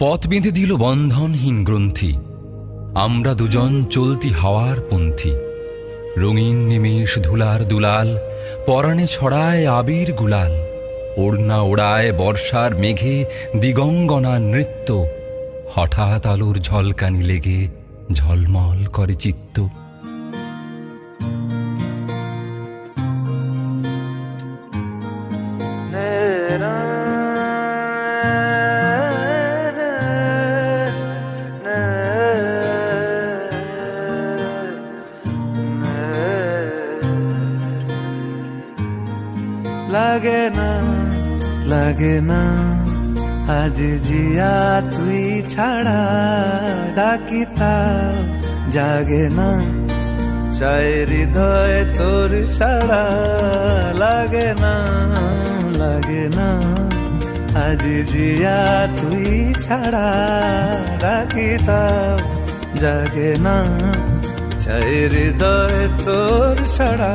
পথ বেঁধে দিল বন্ধনহীন গ্রন্থি। আমরা দুজন চলতি হাওয়ার পন্থী। রঙিন নিমেষ ধুলার দুলাল, পরাণে ছড়ায় আবির গুলাল। ওড়না ওড়ায় বর্ষার মেঘে দিগঙ্গনা নৃত্য। হঠাৎ আলোর ঝলকানি লেগে ঝলমল করে চিত্ত। লাগে না লাগে না। আজ জিয়া তুই ছাড়া ডাকিতা জাগে না। চাই হৃদয় তোর সাড়া, লাগে না লাগে না। আজ জিয়া তুই ছাড়া ডাকিতা জাগে না। চাই হৃদয় তোর সাড়া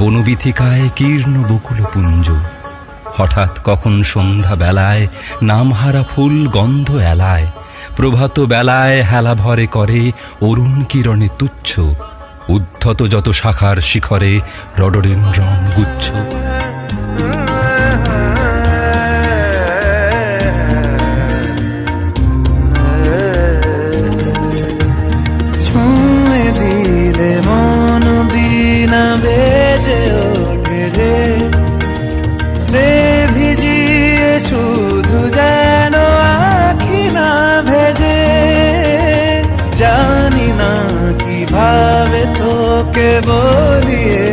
বনবিথিকায় কীর্ণ বকুল পুঞ্জ। হঠাৎ কখন সন্ধ্যা বেলায় নামহারা ফুল গন্ধ এলায়, প্রভাত বেলায় হেলা ভরে করে অরুণ কিরণে তুচ্ছ, উদ্ধত যত শাখার শিখরে রডরেন্দ্রন গুচ্ছ। বলিয়ে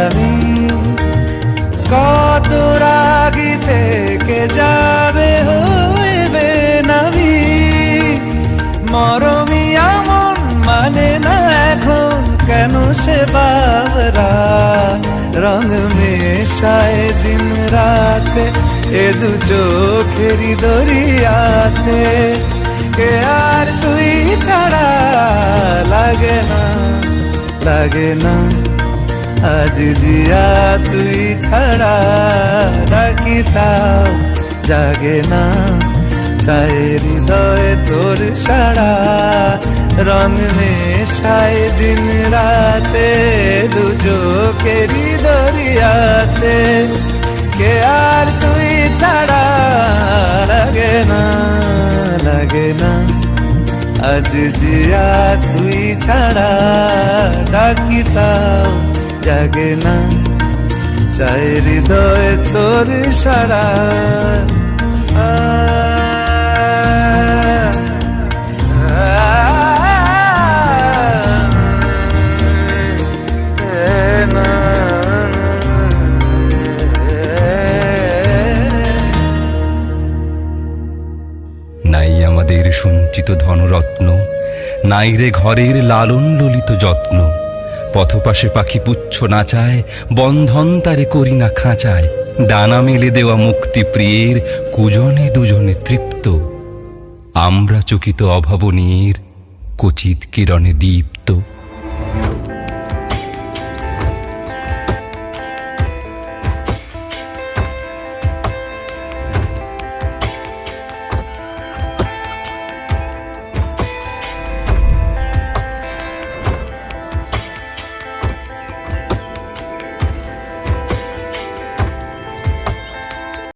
আমি কত রাগি থেকে যাবে হইবে নামি। মরমি আমন মানে না এখন, কেন সে বাবরা? রং মেশায় দিন রাতে, এ দু চোখেরি দরিয়াতে। কে আর তুই ছাড়া লাগে না লাগে না। আজ জিয়া তুই ছাড়া ডাকিতাও জাগে না। চাই হৃদয় তোর সারা রং মেশায় দিন রাতে দু চোখেরি দরিয়াতে। কে আর তুই ছাড়া? লাগে না লাগে না। আজ জিয়া তুই ছাড়া ডাকিতাও জাগে না। চাই হৃদয় তোর সারা। নাই আমাদের সঞ্চিত ধনরত্ন, নাই রে ঘরের লালন ললিত যত্ন। পথপাশে পাখি পুচ্ছ নাচায় বন্ধন তারে করি না খাঁচায়। ডানা মেলে দেওয়া মুক্তি প্রিয়ের, কুজনে দুজনে তৃপ্ত। আমরা চকিত অভাবনীর, কচিত কিরণে দীপ্ত।